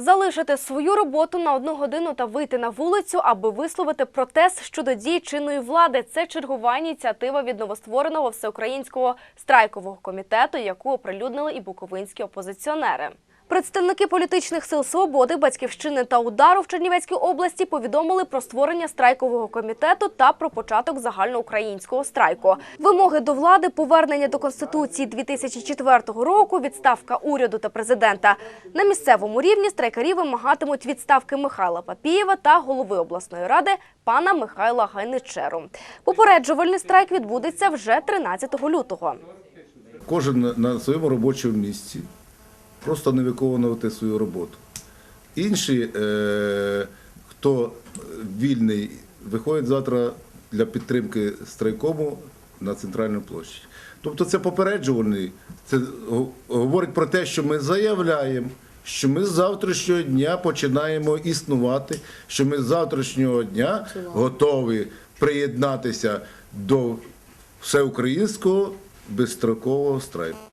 Залишити свою роботу на одну годину та вийти на вулицю, аби висловити протест щодо дій чинної влади. Це чергова ініціатива від новоствореного всеукраїнського страйкового комітету, яку оприлюднили і буковинські опозиціонери. Представники політичних сил свободи, батьківщини та удару в Чернівецькій області повідомили про створення страйкового комітету та про початок загальноукраїнського страйку. Вимоги до влади, повернення до конституції 2004 року, відставка уряду та президента. На місцевому рівні страйкарі вимагатимуть відставки Михайла Папієва та голови обласної ради пана Михайла Гайничеру. Попереджувальний страйк відбудеться вже 13 лютого. Кожен на- своєму робочому місці просто не виконувати свою роботу. Інші, е, хто вільний, виходять завтра для підтримки страйкому на центральну площі. Тобто це попереджувальний, це говорить про те, що ми заявляємо, що ми з завтрашнього дня починаємо існувати, що ми з завтрашнього дня готові приєднатися до всеукраїнського безстрокового страйку.